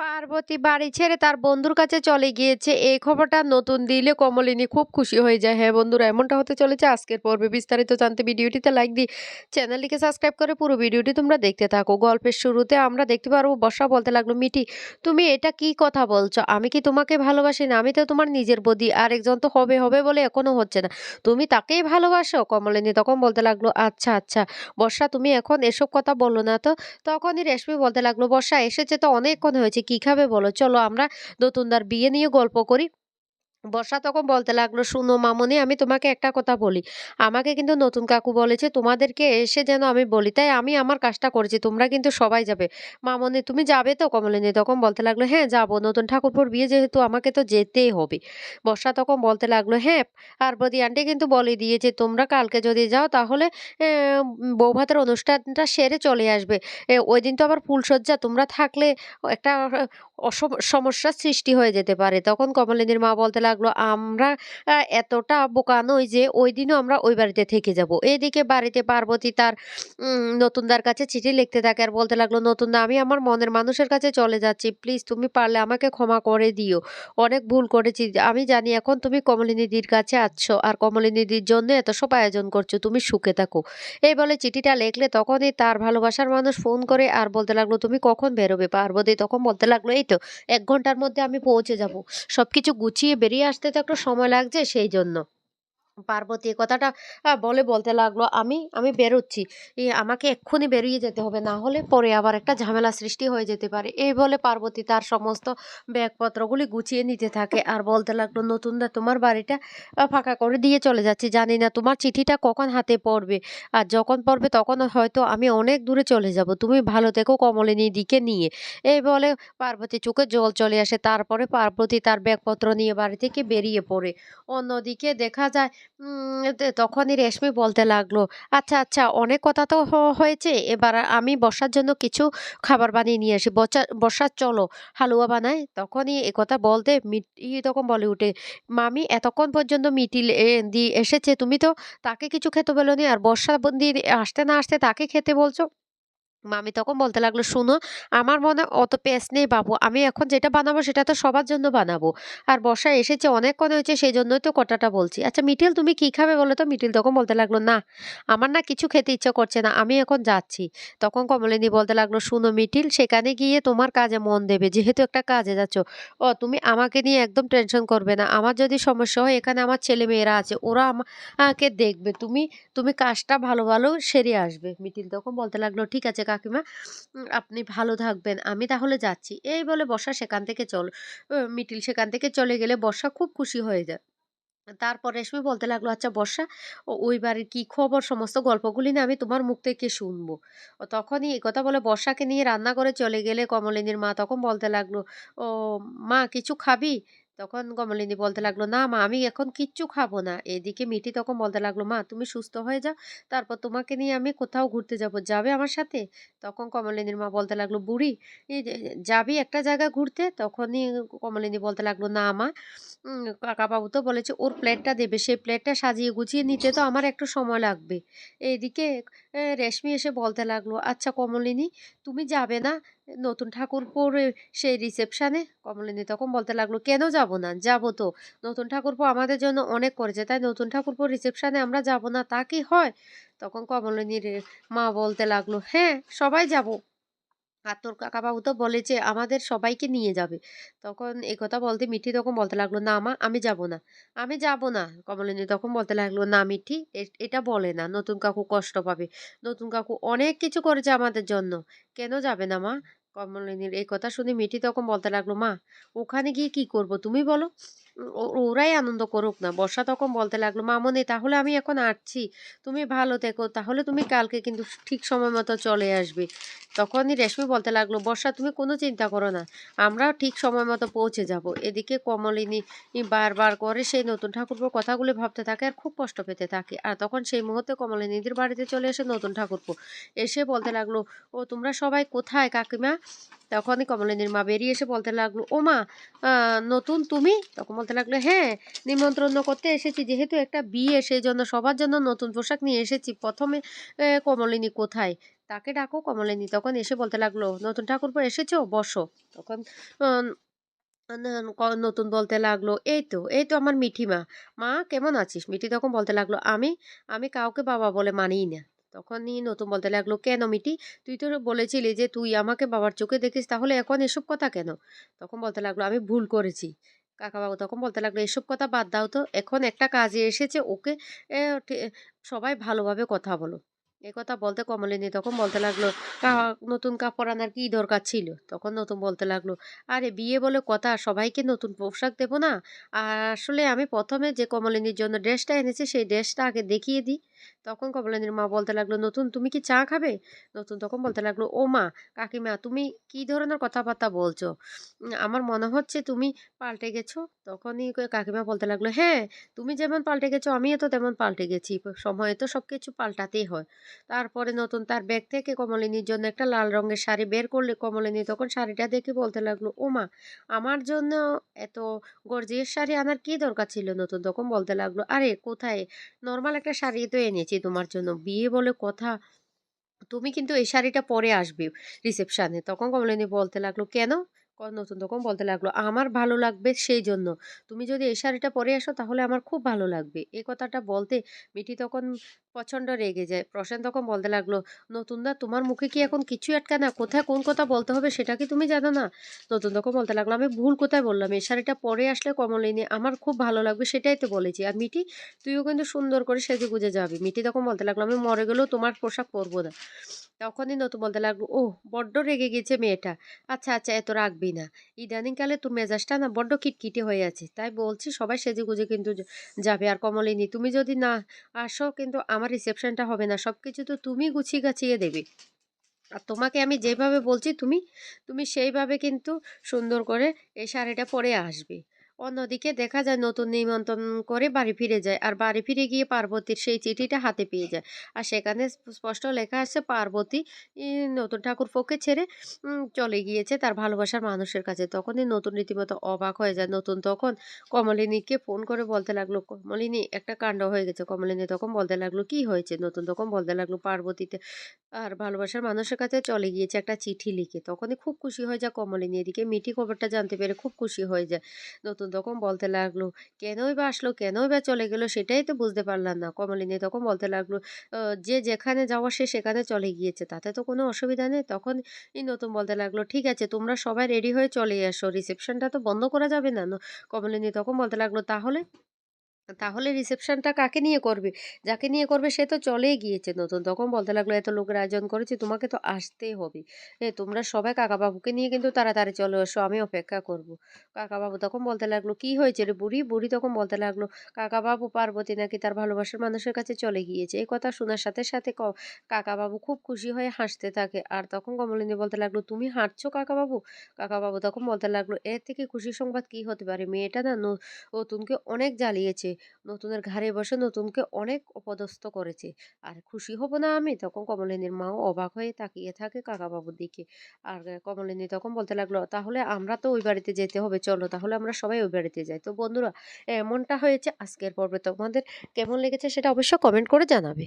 পার্বতী বাড়ি ছেড়ে তার বন্ধুর কাছে চলে গিয়েছে। এই খবরটা নতুন দিলে কমলিনী খুব খুশি হয়ে যায়। হ্যাঁ বন্ধুরা, এমনটা হতে চলেছে আজকের পর্বে। বিস্তারিত জানতে ভিডিওটিতে লাইক দিই চ্যানেলটিকে সাবস্ক্রাইব করে পুরো ভিডিওটি তোমরা দেখতে থাকো। গল্পের শুরুতে আমরা দেখতে পারব, বর্ষা বলতে লাগল মিটি তুমি এটা কি কথা বলছো? আমি কি তোমাকে ভালোবাসি না? আমি তো তোমার নিজের বদি। আর একজন তো হবে হবে বলে এখনও হচ্ছে না। তুমি তাকেই ভালোবাসো? কমলিনী তখন বলতে লাগল আচ্ছা আচ্ছা। বর্ষা, তুমি এখন এসব কথা বলল না তো? তখনই রেশমি বলতে লাগল, বর্ষা, এসেছে তো অনেকক্ষণ হয়েছে। কি খাবে বলো? চলো আমরা নতুনদার বিয়ে নিয়ে গল্প করি। বর্ষা তখন বলতে লাগল, শুনো মামনি, আমি তোমাকে একটা কথা বলি। আমাকে কিন্তু নতুন কাকু বলেছে, তোমাদেরকে এসে যেন আমি বলি। তাই আমি আমার কাজটা করেছি, তোমরা কিন্তু সবাই যাবে। মামনি, তুমি যাবে তো কমলিনী তখন বলতে লাগল হ্যাঁ যাব। নতুন ঠাকুরপুর বিয়ে যেহেতু আমাকে তো যেতেই হবে বর্ষা তখন বলতে লাগল হ্যাঁ পার্বতী আন্টি কিন্তু বলে দিয়েছে, তোমরা কালকে যদি যাও, তাহলে বৌভাতের অনুষ্ঠানটা সেরে চলে আসবে। ওই দিন তো আবার ফুলসজ্জা তোমরা থাকলে একটা সমস্যার সৃষ্টি হয়ে যেতে পারে। তখন কমলিনীর মা বলতে লাগল, আমরা এতটা বোকা নই যে ওই দিনও আমরা ওই বাড়িতে থেকে যাব। এদিকে বাড়িতে পার্বতী তার নতুনদার কাছে চিঠি লিখতে থাকে আর বলতে লাগল, নতুনদা, আমি আমার মনের মানুষের কাছে চলে যাচ্ছি। প্লিজ, তুমি পারলে আমাকে ক্ষমা করে দিও। অনেক ভুল করেছি। আমি জানি এখন তুমি কমলিনীদির কাছে আছো আর কমলিনীদির জন্য এত সব আয়োজন করছ। তুমি সুখে থাকো। এই বলে চিঠিটা লিখলে তখনই তার ভালোবাসার মানুষ ফোন করে আর বলতে লাগল, তুমি কখন বেরোবে? পার্বতী তখন বলতে লাগল, এই তো এক ঘণ্টার মধ্যে আমি পৌঁছে যাব। সবকিছু গুছিয়ে বেরিয়ে আসতে তো একটু সময় লাগছে সেই জন্য। পার্বতী কথাটা বলে বলতে লাগল, আমি আমি বেরোচ্ছি। আমাকে এক্ষুনি বেরিয়ে যেতে হবে, না হলে পরে আবার একটা ঝামেলা সৃষ্টি হয়ে যেতে পারে। এই বলে পার্বতী তার সমস্ত ব্যাগপত্রগুলি গুছিয়ে নিতে থাকে আর বলতে লাগল, নতুনদা, তোমার বাড়িটা ফাঁকা করে দিয়ে চলে যাচ্ছি। জানি না তোমার চিঠিটা কখন হাতে পড়বে। আর যখন পড়বে তখন হয়তো আমি অনেক দূরে চলে যাব। তুমি ভালো থেকো কমলিনী দিকে নিয়ে। এই বলে পার্বতী চোখে জল চলে আসে। তারপরে পার্বতী তার ব্যাগপত্র নিয়ে বাড়ি থেকে বেরিয়ে পড়ে। অন্যদিকে দেখা যায় তখনই রেশমি বলতে লাগল আচ্ছা আচ্ছা অনেক কথা তো হয়েছে, এবার আমি বসার জন্য কিছু খাবার বানিয়ে নিয়ে আসি। বসা বসার চলো, হালুয়া বানায় তখনই কথা বলতে মিটি, তখন বলে উঠে, মামি, এতক্ষণ পর্যন্ত মিটি দিয়ে এসেছে, তুমি তো তাকে কিছু খেতে বলো আর বর্ষা দিয়ে আসতে না আসতে তাকে খেতে বলছো? মামি তখন বলতে লাগল, শুনো, আমার মনে অত পেস নেই বাবু, আমি এখন যেটা বানাবো সেটা তো সবার জন্য বানাবো। আর বর্ষা এসেছে, অনেক অনেকক্ষণ হয়েছে সেই জন্যই তো কটাটা বলছি। আচ্ছা মিঠিল তুমি কি খাবে বলো তো? মিঠিল তখন বলতে লাগল, না, আমার না কিছু খেতে ইচ্ছা করছে না, আমি এখন যাচ্ছি। তখন কমলিনী বলতে লাগল, শুনো মিঠিল, সেখানে গিয়ে তোমার কাজে মন দেবে, যেহেতু একটা কাজে যাচ্ছ। ও, তুমি আমাকে নিয়ে একদম টেনশন করবে না, আমার যদি সমস্যা হয়, এখানে আমার ছেলে মেয়েরা আছে, ওরা আমাকে দেখবে, তুমি তুমি কাজটা ভালো ভালো সেরে আসবে। মিঠিল তখন বলতে লাগল, ঠিক আছে কাকিমা আপনি ভালো থাকবেন, আমি তাহলে যাচ্ছি। এই বলে বর্ষা সেখান থেকে চল মিটিল সেখান থেকে চলে গেলে বর্ষা খুব খুশি হয়ে যায়। তারপর রেশমি বলতে লাগল আচ্ছা বর্ষা ওই বাড়ির কি খবর? সমস্ত গল্পগুলি না আমি তোমার মুখ থেকে শুনব। ও তখনই এই কথা বলে বর্ষাকে নিয়ে রান্না করে চলে গেলে কমলিনীর মা তখন বলতে লাগল, ও, মা কিছু খাবি? তখন কমলিনী বলতে লাগল, না মা, আমি এখন কিচ্ছু খাব না। এদিকে মিঠি তখন বলতে লাগল, মা, তুমি সুস্থ হয়ে যাও, তারপর তোমাকে নিয়ে আমি কোথাও ঘুরতে যাব। যাবে আমার সাথে? তখন কমলিনীর মা বলতে লাগল, বুড়ি যাবি একটা জায়গা ঘুরতে? তখনই কমলিনী বলতে লাগল, না মা। কাকাবাবু তো বলেছে, ওর প্লেটটা দেবে, সেই প্লেটটা সাজিয়ে গুছিয়ে নিতে তো আমার একটু সময় লাগবে। এইদিকে রেশমি এসে বলতে লাগল আচ্ছা কমলিনী, তুমি যাবে না? নতুন ঠাকুরপুর এ, সেই রিসেপশানে কমলিনী তখন বলতে লাগল কেন যাব না? যাব তো। নতুন ঠাকুরপো আমাদের জন্য অনেক করেছে তাই নতুন ঠাকুরপুর রিসেপশানে আমরা যাব না তা কি হয়? তখন কমলিনীর মা বলতে লাগল হ্যাঁ সবাই যাব। আর তোর কাকাবাবু তো বলেছে আমাদের সবাইকে নিয়ে যাবে। তখন এই কথা বলতে মিঠি তখন বলতে লাগল না মা আমি যাব না। আমি যাব না। কমলিনী তখন বলতে লাগল না মিঠি এ- এটা বলে না নতুন কাকু কষ্ট পাবে। নতুন কাকু অনেক কিছু করেছে আমাদের জন্য। কেন যাবে না মা? কমলিনীর এই কথা শুনে মিঠি তখন বলতে লাগল, মা, ওখানে গিয়ে কি করব? তুমি বলো। ওরাই আনন্দ করুক না। বর্ষা তখন বলতে লাগল, মামনি, তাহলে আমি এখন আসছি। তুমি ভালো থেকো। তাহলে তুমি কালকে কিন্তু ঠিক সময় মতো চলে আসবে। তখনই রেশমি বলতে লাগল, বর্ষা, তুমি কোনো চিন্তা করো না। আমরা ঠিক সময় মতো পৌঁছে যাব। এদিকে কমলিনী বারবার করে সেই নতুন ঠাকুরপোর কথাগুলি ভাবতে থাকে আর খুব কষ্ট পেতে থাকে। আর তখন সেই মুহূর্তে কমলিনীদের বাড়িতে চলে এসে নতুন ঠাকুরপো। এসে বলতে লাগল, ও, তোমরা সবাই কোথায় কাকিমা? তখনই কমলিনীর মা বেরিয়ে এসে বলতে লাগল, ও মা নতুন তুমি? তখন বলতে লাগল হ্যাঁ নিমন্ত্রণ করতে এসেছি। যেহেতু একটা বিয়ে সেই জন্য সবার জন্য নতুন পোশাক নিয়ে এসেছি। প্রথমে কমলিনী কোথায়? তাকে ডাকো কমলিনী। তখন এসে বলতে লাগল, নতুন ঠাকুরপো এসেছ? বসো। তখন নতুন বলতে লাগল, এই তো এই তো আমার মিঠি মা মা, কেমন আছিস? মিঠি তখন বলতে লাগল, আমি আমি কাউকে বাবা বলে মানিই না। তখনই নতুন বলতে লাগল, কেন মিটি? তুই তো বলেছিলি যে তুই আমাকে বাবার চোখে দেখিস, তাহলে এখন এসব কথা কেন? তখন বলতে লাগল, আমি ভুল করেছি। কাকাবাবু তখন বলতে লাগল, এসব কথা বাদ দাও তো, এখন একটা কাজে এসেছে, ওকে সবাই ভালোভাবে কথা বলো। এ কথা বলতে কমলিনী তখন বলতে লাগল, "কা- নতুন কাপড় আনার কি দরকার ছিল? তখন নতুন বলতে লাগল, আরে বিয়ে বলে কথা, সবাইকে নতুন পোশাক দেবো না। আর আসলে আমি প্রথমে যে কমলিনীর জন্য ড্রেসটা এনেছি, সেই ড্রেসটা আগে দেখিয়ে দিই। তখন কমলিনীর মা, বলতে লাগল, নতুন তুমি কি চা খাবে? নতুন তখন বলতে লাগল, ও মা, কাকিমা, তুমি কি ধরনের কথাবার্তা বলছো? আমার মনে হচ্ছে তুমি পাল্টে গেছো। তখনই কাকিমা বলতে লাগল হ্যাঁ তুমি যেমন পাল্টে গেছো, আমিও তো তেমন পাল্টে গেছি। সময়ে তো সব কিছু পাল্টাতেই হয়। তারপরে নতুন তার ব্যাগ থেকে কমলিনীর জন্য একটা লাল রঙের শাড়ি বের করলে কমলিনী তখন শাড়িটা দেখে বলতে লাগল ওমা আমার জন্য এত গর্জিয়াস শাড়ি আনার কি দরকার ছিল? নতুন তখন বলতে লাগল, আরে, কোথায়? নর্মাল একটা শাড়ি তো এনেছি তোমার জন্য। বিয়ে বলে কথা, তুমি কিন্তু এই শাড়িটা পরে আসবে রিসেপশনে তখন কমলিনী বলতে লাগল, কেন? নতুন তখন বলতে লাগল। আমার ভালো লাগবে সেই জন্য তুমি যদি এই শাড়িটা পরে আসো তাহলে আমার খুব ভালো লাগবে। এই কথাটা বলতে মিঠি তখন প্রচণ্ড রেগে যায়। প্রশান্ত তখন বলতে লাগল নতুন দা তোমার মুখে কি এখন কিছু আটকা না? কোথায় কোন কথা বলতে হবে সেটা কি তুমি জানো না? নতুন তখন বলতে লাগল, আমি ভুল কোথায় বললাম? এই শাড়িটা পরে আসলে কমলিনী আমার খুব ভালো লাগবে সেটাই তো বলেছি। আর মিঠি, তুইও কিন্তু সুন্দর করে সেজে গুজে যাবি। মিঠি তখন বলতে লাগল, আমি মরে গেলেও তোমার পোশাক পরবো না। তখনই নতুন বলতে লাগল ও বড্ড রেগে গেছে মেয়েটা। আচ্ছা আচ্ছা এত রাখবি। না। ইদানিংকালে তোর মেজাজটা না বড্ড কিটকিটে হয়ে আছে। তাই বলছি সবাই সেজে গুজে কিন্তু যাবে আর কমলিনী, তুমি যদি না আসো কিন্তু আমার রিসেপশনটা হবে না। সব কিছু তো তুমি গুছিয়ে গাছিয়ে দেবে। আর তোমাকে আমি যেভাবে বলছি তুমি তুমি সেইভাবে কিন্তু সুন্দর করে এই শাড়িটা পরে আসবে। অন্যদিকে দেখা যায় নতুন নিমন্ত্রণ করে বাড়ি ফিরে যায় আর বাড়ি ফিরে গিয়ে পার্বতীর সেই চিঠিটা হাতে পেয়ে যায়। আর সেখানে স্পষ্ট লেখা আছে, পার্বতী নতুন ঠাকুরপোকে ছেড়ে চলে গিয়েছে তার ভালোবাসার মানুষের কাছে। তখনই নতুন রীতিমতো অবাক হয়ে যায়। নতুন তখন কমলিনীকে ফোন করে বলতে লাগল, কমলিনী, একটা কাণ্ড হয়ে গেছে। কমলিনী তখন বলতে লাগল, কি হয়েছে? নতুন তখন বলতে লাগল, পার্বতীতে আর ভালোবাসার মানুষের কাছে চলে গিয়েছে একটা চিঠি লিখে। তখনই খুব খুশি হয়ে যায় কমলিনী এদিকে। মিঠি খবরটা জানতে পেরে খুব খুশি হয়ে যায়। নতুন তখন বলতে লাগল, কেনই বা আসলো? কেনই বা চলে গেলো? সেটাই তো বুঝতে পারলাম না। কমলিনী তখন বলতে লাগল যে যেখানে যাওয়া সে সেখানে চলে গিয়েছে। তাতে তো কোনো অসুবিধা নেই। তখন নতুন বলতে লাগল, ঠিক আছে, তোমরা সবাই রেডি হয়ে চলে আসো রিসেপশনটা তো বন্ধ করা যাবে ন- কমলিনী তখন বলতে লাগল, তাহলে তাহলে রিসেপশনটা কাকে নিয়ে করবে? যাকে নিয়ে করবে সে তো চলেই গিয়েছে। নতুন তখন বলতে লাগল, এত লোকের আয়োজন করেছি, তোমাকে তো আসতেই হবে। এ, তোমরা সবাই কাকাবাবুকে নিয়ে কিন্তু তাড়াতাড়ি চলে এসো, আমি অপেক্ষা করব। কাকাবাবু তখন বলতে লাগল, কি হয়েছে রে বুড়ি? বুড়ি তখন বলতে লাগল, কাকাবাবু পার্বতী নাকি তার ভালোবাসার মানুষের কাছে চলে গিয়েছে। এই কথা শোনার সাথে সাথে কাকাবাবু খুব খুশি হয়ে হাসতে থাকে। আর তখন কমলিনী বলতে লাগল, তুমি হাঁটছো কাকাবাবু? কাকাবাবু তখন বলতে লাগল, এর থেকে খুশি সংবাদ কি হতে পারে? মেয়েটা ন- নতুনকে অনেক জ্বালিয়েছে। নতুনের ঘাড়ে বসে নতুনকে অনেক অপদস্থ করেছে। আর খুশি হব না আমি? তখন কমলিনীর মাও অবাক হয়ে তাকিয়ে থাকে কাকাবাবুর দিকে। আর কমলিনী তখন বলতে লাগল, তাহলে আমরা তো ওই বাড়িতে যেতে হবে, চলো তাহলে আমরা সবাই ওই বাড়িতে যাই। তো বন্ধুরা, এমনটা হয়েছে আজকের পর্বে। তোমাদের কেমন লেগেছে সেটা অবশ্যই কমেন্ট করে জানাবে।